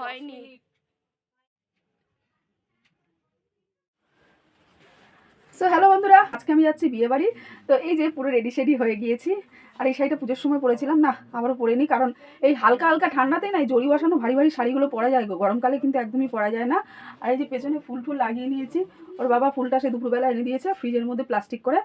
হয়নি। So hello বন্ধুরা, আজকে আমি যাচ্ছি বিয়ে বাড়ি তো এই যে পুরো রেডি শেডি হয়ে গিয়েছি। আর এই শাড়িটা পুজোর সময় পরেছিলাম। না, আবারও পরে নিই কারণ এই হালকা হালকা ঠান্ডাতেই না, এই জড়ি বসানো ভারী ভারী শাড়িগুলো পরা যায় গো। গরমকালে কিন্তু একদমই পরা যায় না। আর এই যে পেছনে ফুল ফুল লাগিয়ে নিয়েছি। ওর বাবা ফুলটা সে দুপুরবেলা এনে দিয়েছে, ফ্রিজের মধ্যে প্লাস্টিক করে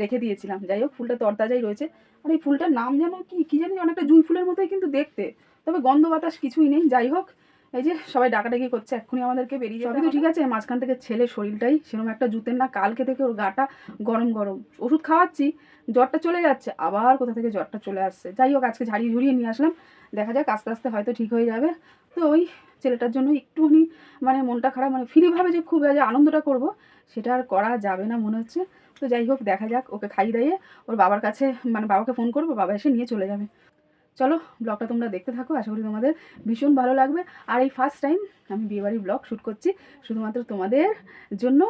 রেখে দিয়েছিলাম। যাই হোক, ফুলটা তরতাজাই রয়েছে। আর এই ফুলটার নাম যেন কি, কী জানি অনেকটা জুই ফুলের মতোই কিন্তু দেখতে। তবে গন্ধ বাতাস কিছুই নেই। যাই হোক এই যে সবাই ডাকাডাকি করছে এক্ষুনি আমাদেরকে বেরিয়ে সবই তো ঠিক আছে মাঝখান থেকে ছেলে শরীরটাই সেরকম একটা জুতের না কালকে থেকে ওর গাটা গরম গরম। ওষুধ খাওয়াচ্ছি জ্বরটা চলে যাচ্ছে আবার কোথা থেকে জ্বরটা চলে আসছে। যাই হোক আজকে ঝাড়িয়ে ঝুড়িয়ে নিয়ে আসলাম দেখা যাক আস্তে আস্তে হয়তো ঠিক হয়ে যাবে। তো ওই ছেলেটার জন্য একটুখানি মানে মনটা খারাপ মানে ফ্রিভাবে যে খুব যে আনন্দটা করব সেটা আর করা যাবে না মনে হচ্ছে। তো যাই হোক দেখা যাক ওকে খাইয়ে দাইয়ে ওর বাবার কাছে মানে বাবাকে ফোন করব বাবা এসে নিয়ে চলে যাবে। চলো ব্লগটা তোমরা দেখতে থাকো, আশা করি তোমাদের ভীষণ ভালো লাগবে। আর এই ফার্স্ট টাইম আমি বিয়েবাড়ির ব্লগ শ্যুট করছি, শুধুমাত্র তোমাদের জন্য।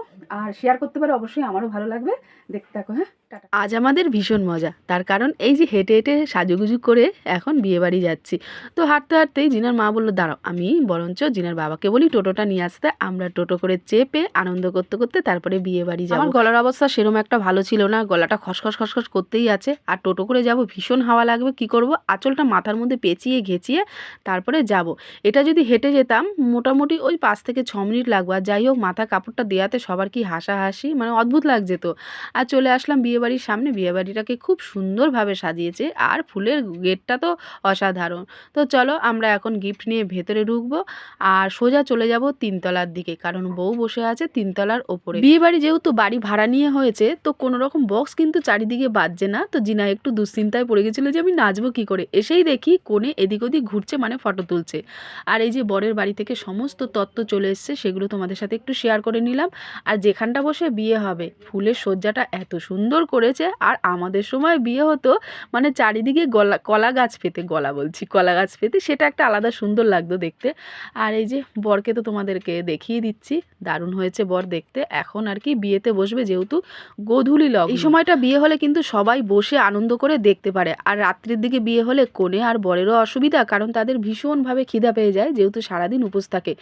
আর শেয়ার করতে পারো, অবশ্যই আমারও ভালো লাগবে। দেখতে থাকো হ্যাঁ? আজ আমাদের ভীষণ মজা। তার কারণ এই যে হেঁটে হেঁটে সাজুগুজু করে এখন বিয়ে বাড়ি যাচ্ছি। তো হাঁটতে হাঁটতেই জিনার মা বলল দাঁড়াও আমি বরঞ্চ জিনার বাবাকে বলি টোটোটা নিয়ে আসতে। আমরা টোটো করে চেপে আনন্দ করতে করতে তারপরে বিয়ে বাড়ি যাব। আমার গলার অবস্থা সেরম একটা ভালো ছিল না। গলাটা খসখস খসখস করতেই আছে। আর টোটো করে যাব ভীষণ হাওয়া লাগবে। কি করব? আঁচলটা মাথার মধ্যে পেঁচিয়ে ঘেঁচিয়ে তারপরে যাব। এটা যদি হেঁটে যেতাম মোটামুটি ওই পাঁচ থেকে ছ মিনিট লাগবে। আর যাই হোক মাথা কাপড়টা দেওয়াতে সবার কি হাসাহাসি? মানে অদ্ভুত লাগছে তো। আর চলে আসলাম বিয়েবাড়ির সামনে বিয়েবাড়িটাকে খুব সুন্দরভাবে সাজিয়েছে আর ফুলের গেটটা তো অসাধারণ। তো চলো আমরা এখন গিফট নিয়ে ভেতরে ঢুকবো আর সোজা চলে যাব তিনতলার দিকে, কারণ বউ বসে আছে তিনতলার ওপরে। বিয়েবাড়ি যেহেতু বাড়ি ভাড়া নিয়ে হয়েছে, তো কোনো রকম বক্স কিন্তু চারিদিকে বাজছে না। তো জিনা একটু দুশ্চিন্তায় পড়ে গেছিল যে আমি নাচবো কি করে? এসেই দেখি কোণে এদিক ওদিক ঘুরছে মানে ফটো তুলছে। আর এই যে বরের বাড়ি থেকে সমস্ত তত্ত্ব চলে এসছে, সেগুলো তোমাদের সাথে একটু শেয়ার করে নিলাম। আর যেখানটা বসে বিয়ে হবে, ফুলের সজ্জাটা এত সুন্দর করেছে। আর আমাদের সময় বিয়ে হতো মানে চারিদিকে গলা, কলা গাছ পেতে, গলা বলছি, কলা গাছ পেতে, সেটা একটা আলাদা সুন্দর লাগতো দেখতে। আর এই যে বরকে তো তোমাদেরকে দেখিয়ে দিচ্ছি, দারুণ হয়েছে বর দেখতে। এখন আর কি বিয়েতে বসবে যেহেতু গোধূলি লগ্ন। এই সময়টা বিয়ে হলে কিন্তু সবাই বসে আনন্দ করে দেখতে পারে। আর রাত্রির দিকে বিয়ে হলে কোণে আর বরেরও অসুবিধা, কারণ তাদের ভীষণভাবে খিদা পেয়ে যায়, যেহেতু সারাদিন উপোস থাকে।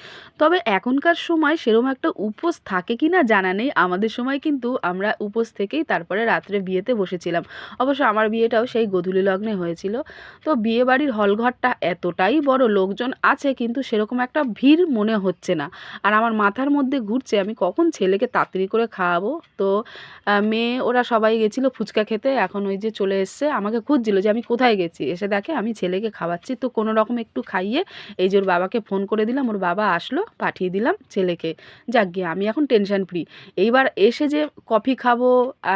তবে এখনকার সময় সেরকম একটা উপোস থাকে কি না জানা নেই। আমাদের সময় কিন্তু আমরা উপোস থেকেই তারপরে রাত্রে বিয়েতে বসেছিলাম। অবশ্য আমার বিয়েটাও সেই গধূলি লগ্নে হয়েছিল। তো বিয়ে বাড়ির হলঘরটা এতটাই বড় লোকজন আছে কিন্তু সেরকম একটা ভিড় মনে হচ্ছে না। আর আমার মাথার মধ্যে ঘুরছে, আমি কখন ছেলেকে তাড়াতাড়ি করে খাওয়াবো? তো মেয়ে, ওরা সবাই গেছিল ফুচকা খেতে, এখন ওই যে চলে এসছে, আমাকে খুঁজছিল যে আমি কোথায় গেছি? এসে দেখে আমি ছেলেকে খাওয়াচ্ছি। তো কোনো রকম একটু খাইয়ে এই যে ওর বাবাকে ফোন করে দিলাম, ওর বাবা আসলো, পাঠিয়ে দিলাম ছেলেকে। যাক গিয়ে, আমি এখন টেনশন ফ্রি। এইবার এসে যে কফি খাব,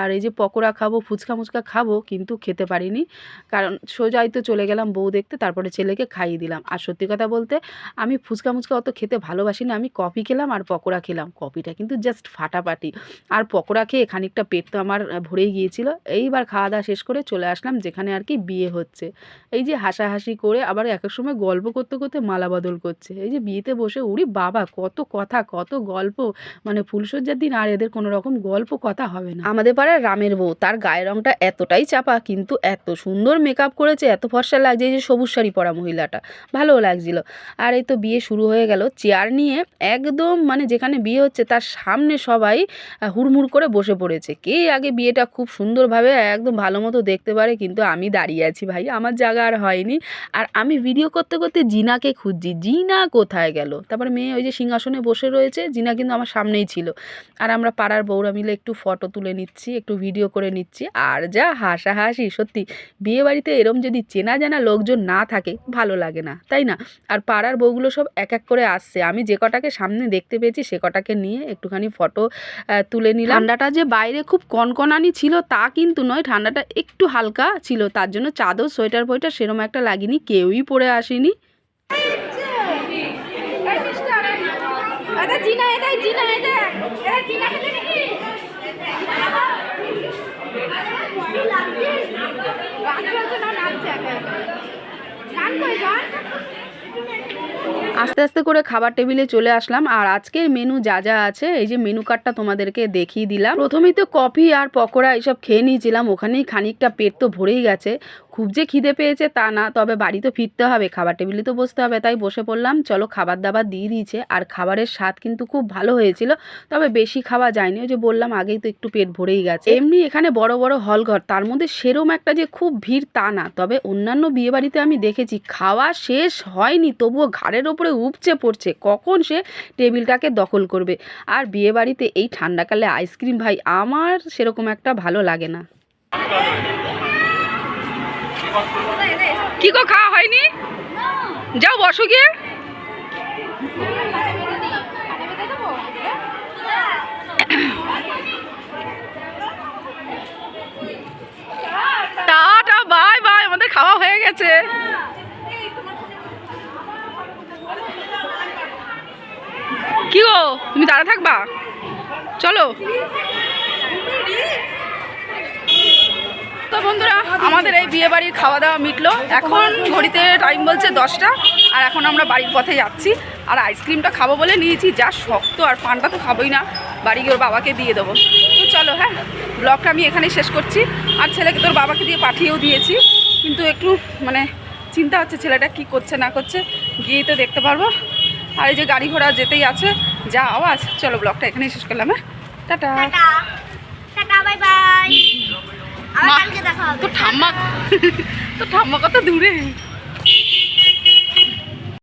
আর এই যে পকোড়া খাব, ফুচকা মুচকা খাব, কিন্তু খেতে পারিনি। কারণ সোজাই তো চলে গেলাম বউ দেখতে, তারপরে ছেলেকে খাইয়ে দিলাম। আর সত্যি কথা বলতে, আমি ফুচকা মুচকা অত খেতে ভালোবাসি না আমি কফি খেলাম আর পকোড়া খেলাম। কফিটা কিন্তু জাস্ট ফাটাফাটি। আর পকোড়া খেয়ে খানিকটা পেট তো আমার ভরেই গিয়েছিল। এইবার খাওয়া দাওয়া শেষ করে চলে আসলাম, যেখানে আর কি বিয়ে হচ্ছে। এই যে হাসাহাসি করে আবার এক এক সময় গল্প করতে করতে মালা বদল করছে। এই যে বিয়েতে বসে, উড়ি বাবা, কত কথা, কত গল্প। মানে ফুলসজ্জার দিন আর এদের কোনো রকম গল্প কথা হবে না। আমাদের পাড়ার রামের বউ তার গায়ের রঙটা এতটাই চাপা, কিন্তু এত সুন্দর মেকআপ করেছে, এত ফর্সা লাগছে যে সবুজ শাড়ি পরা মহিলাটা। ভালোও লাগছিল। আর এই তো বিয়ে শুরু হয়ে গেল। চেয়ার নিয়ে একদম মানে যেখানে বিয়ে হচ্ছে, তার সামনে সবাই হুড়মুড় করে বসে পড়েছে। কে আগে বিয়েটা খুব সুন্দরভাবে একদম ভালো মতো দেখতে পারে, কিন্তু আমি দাঁড়িয়ে আছি ভাই, আমার জায়গা আর হয়নি। আর আমি ভিডিও করতে করতে জিনাকে খুঁজছি। জিনা কোথায় গেল? তারপরে মেয়ে ওই যে সিংহাসনে বসে রয়েছে, জিনা কিন্তু আমার সামনেই ছিল। আর আমরা পাড়ার বউরা মিলে একটু ফটো তুলে নিচ্ছি, একটু ভিডিও করে নিচ্ছি। আর যা হাসাহাসি সত্যি। বিয়েবাড়িতে এরম যদি চেনা জানা লোকজন না থাকে ভালো লাগে না তাই না? আর পাড়ার বউগুলো সব এক এক করে আসছে। আমি যে কটাকে সামনে দেখতে পেয়েছি সে কটাকে নিয়ে একটুখানি ফটো তুলে নিলাম। ঠান্ডাটা যে বাইরে খুব কনকনানি ছিল তা কিন্তু নয়। ঠান্ডাটা একটু হালকা ছিল। তার জন্য চাদর সোয়েটার ফোয়েটার সেরম একটা লাগিনি। কেউই পরে আসেনি। জিনা এটা জিনা এটা এটা জিনা খেতে নাকি গান চলছে না নাচছে একা একা গান কই গান আস্তে আস্তে করে খাবার টেবিলে চলে আসলাম আর আজকের মেনু যা যা আছে, এই যে মেনু কার্ডটা তোমাদেরকে দেখিয়ে দিলাম। প্রথমেই তো কফি আর পকোড়া এইসব খেয়ে নিয়েছিলাম, ওখানেই খানিকটা পেট তো ভরেই গেছে। খুব যে খিদে পেয়েছে তা না, তবে বাড়ি তো ফিরতে হবে, খাবার টেবিলে তো বসতে হবে, তাই বসে পড়লাম। চলো খাবার দাবার দিয়ে দিয়েছে, আর খাবারের স্বাদ কিন্তু খুব ভালো হয়েছিল, তবে বেশি খাওয়া যায়নি, ওই যে বললাম আগেই তো একটু পেট ভরেই গেছে। এমনি এখানে বড় বড় হল ঘর তার মধ্যে সেরম একটা যে খুব ভিড় তা না, তবে অন্যান্য বিয়েবাড়িতে আমি দেখেছি, খাওয়া শেষ হয়নি, তবুও ঘাড়ের ওপরে উপচে পড়ছে, কখন সে টেবিলটাকে দখল করবে। আর বিয়েবাড়িতে এই ঠান্ডাকালে আইসক্রিম ভাই, আমার সেরকম একটা ভালো লাগে না। কি গো, খাওয়া হয়নি? যাও, বসো গিয়ে। টাটা, বাই বাই, আমাদের খাওয়া হয়ে গেছে। কি গো, তুমি দাঁড়া থাকবা? চলো। বন্ধুরা, আমাদের এই বিয়ে বাড়ির খাওয়া দাওয়া মিটলো। এখন ঘড়িতে টাইম বলছে দশটা, আর এখন আমরা বাড়ির পথে যাচ্ছি। আর আইসক্রিমটা খাব বলে নিয়েছি, যা শক্ত আর পানটা তো খাবোই না। বাড়ি ওর বাবাকে দিয়ে দেবো। তো চলো হ্যাঁ ব্লগটা আমি এখানেই শেষ করছি। আর ছেলেকে তোর বাবাকে দিয়ে পাঠিয়েও দিয়েছি। কিন্তু একটু মানে চিন্তা হচ্ছে ছেলেটা কি করছে, না করছে। গিয়েই তো দেখতে পারব। আর এই যে গাড়ি ঘোড়া যেতেই আছে, যা আওয়াজ। চলো ব্লগটা এখানেই শেষ করলাম হ্যাঁ। টাটা। টাটা। বাই বাই তো ঠাম্মা তো ঠাম্মা কত দূরে?